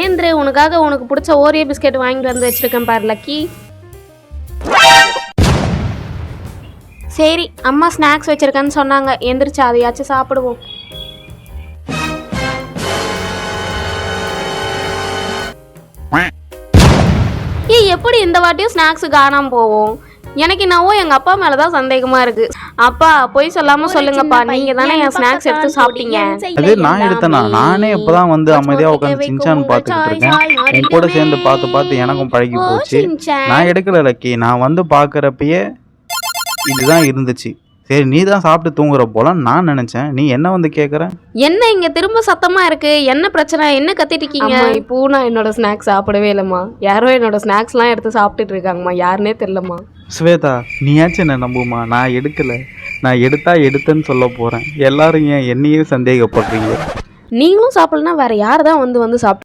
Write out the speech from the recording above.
ஏந்திரு உனக்காக உனக்கு பிடிச்ச ஓரியோ பிஸ்கெட் வாங்கிட்டு வந்து வச்சிருக்கேன் பாரு லக்கி சரி அம்மா ஸ்நாக்ஸ் வச்சிருக்கேன்னு சொன்னாங்க. எந்திரிச்சு அதையாச்சும் சாப்பிடுவோம். ஏய் எப்படி இந்த வாட்டியும் ஸ்நாக்ஸ் காணாம போவோம் எனக்கு என்னவோ எங்கள் அப்பா மேலே தான் சந்தேகமாக இருக்குது அப்பா பொய் சொல்லாம சொல்லுங்கப்பா. நீங்க தானே என் ஸ்நாக்ஸ் எடுத்து சாப்பிட்டீங்க. அது நான் எடுத்தேனா? நானே இப்பதான் வந்து அமைதியா உட்காந்து சின்சான் பார்த்துக்கிட்டு இருக்கேன். உன் கூட சேர்ந்து பார்த்து பார்த்து எனக்கும் பழகி போச்சு. நான் எடுக்கல லக்கி. நான் வந்து பார்க்கறப்பயே இதுதான் இருந்துச்சு. சரி நீ தான் சாப்பிட்டு தூங்குற போல நான் நினைச்சேன். நீ என்ன வந்து கேக்குற? என்ன இங்க திரும்ப சத்தமா இருக்கு? என்ன பிரச்சனை? என்ன கத்திட்டு இருக்கீங்க? இப்போ நான் என்னோட ஸ்நாக்ஸ் சாப்பிடவே இல்லம்மா. யாரோ என்னோட ஸ்நாக்ஸ்லாம் எடுத்து சாப்பிட்டுட்டு இருக்காங்கம்மா. யாருனே தெரியலம்மா. ஸ்வேதா நீயாச்சும் என்ன நம்புமா? நான் எடுக்கல. நான் எடுத்தா எடுத்தேன்னு சொல்ல போறேன். எல்லாரும் ஏன் என்னையே சந்தேகப்படுறீங்க? நீங்களும் சாப்பிடலனா வேற யார் தான் வந்து வந்து சாப்பிட்டு